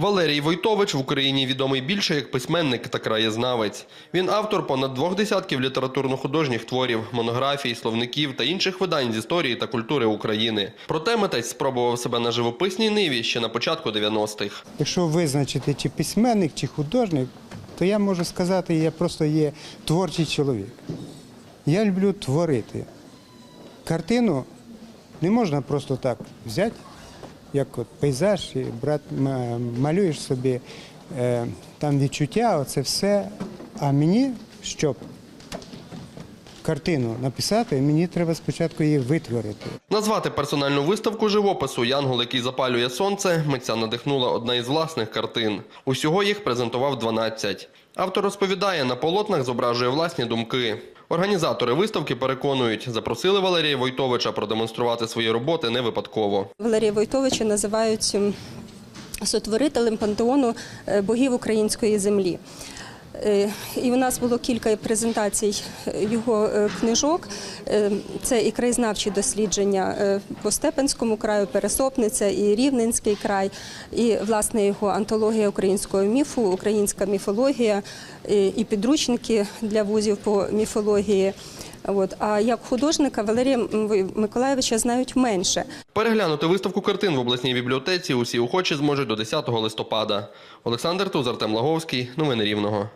Валерій Войтович в Україні відомий більше як письменник та краєзнавець. Він автор понад двох десятків літературно-художніх творів, монографій, словників та інших видань з історії та культури України. Проте митець спробував себе на живописній ниві ще на початку 90-х. Якщо визначити чи письменник, чи художник, то я можу сказати, я просто є творчий чоловік. Я люблю творити. Картину не можна просто так взяти, як от пейзаж, і брат, малюєш собі е, там відчуття, оце все. А мені, щоб картину написати, мені треба спочатку її витворити. Назвати персональну виставку живопису Янгол, який запалює сонце, митця надихнула одна із власних картин. Усього їх презентував 12. Автор розповідає, на полотнах зображує власні думки. Організатори виставки переконують, запросили Валерія Войтовича продемонструвати свої роботи не випадково. Валерія Войтовича називають сотворителем пантеону е, богів української землі. Е, І у нас було кілька презентацій е, його е, книжок. Це і краєзнавчі дослідження по Степенському краю, Пересопниця і Рівненський край, і власне його антологія українського міфу, українська міфологія і підручники для вузів по міфології. От. А як художника Валерія Миколаєвича знають менше. Переглянути виставку картин в обласній бібліотеці усі охочі зможуть до 10 листопада. Олександр Туз, Артем Лаговський. Новини Рівного.